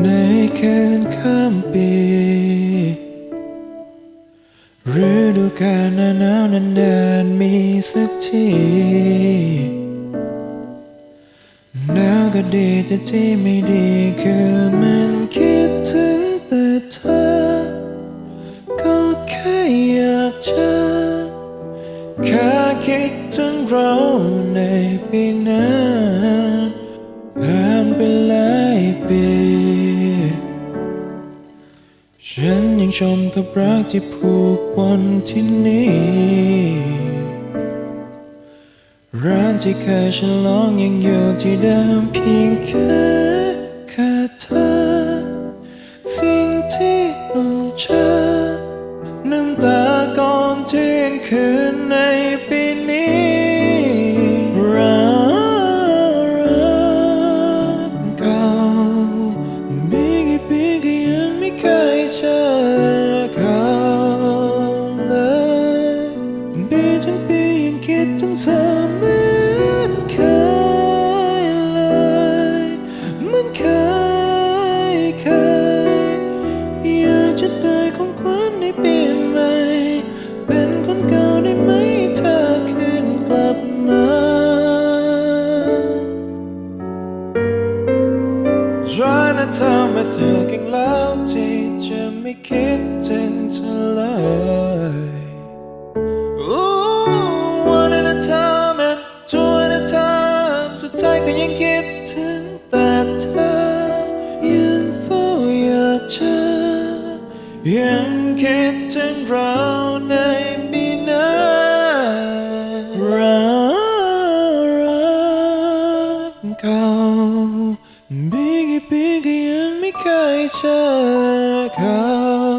ในคืนข้ามปีฤดูกาลหน้าหนาวนานๆมีสักทีหนาวก็ดีแต่ที่ไม่ดีคือมันคิดถึงแต่เธอ ก็แค่อยากเจอแค่คิดถึงเราในปีนั้น ชมกับรักที่ผูกวันที่นี่ร้านที่เคยฉลองยังอยู่ที่เดิมเพียงแค่แค่เธอ สิ่งที่ต้องเจอน้ำตาก่อนเที่ยงคืนในปี เป็นคนเก่าได้ไหมเธอคืนกลับมา Try นะเธอมาเสือกอีกแล้วที่จะไม่คิดถึงเธอเลย Ooh, one at a time and two at a time สุดท้ายก็ยังคิดถึงแต่เธอยังเฝ้าอยากเจอยังคิดถึงเราใน อีกปีก็ยังไม่เคยเจอเขา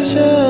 nature.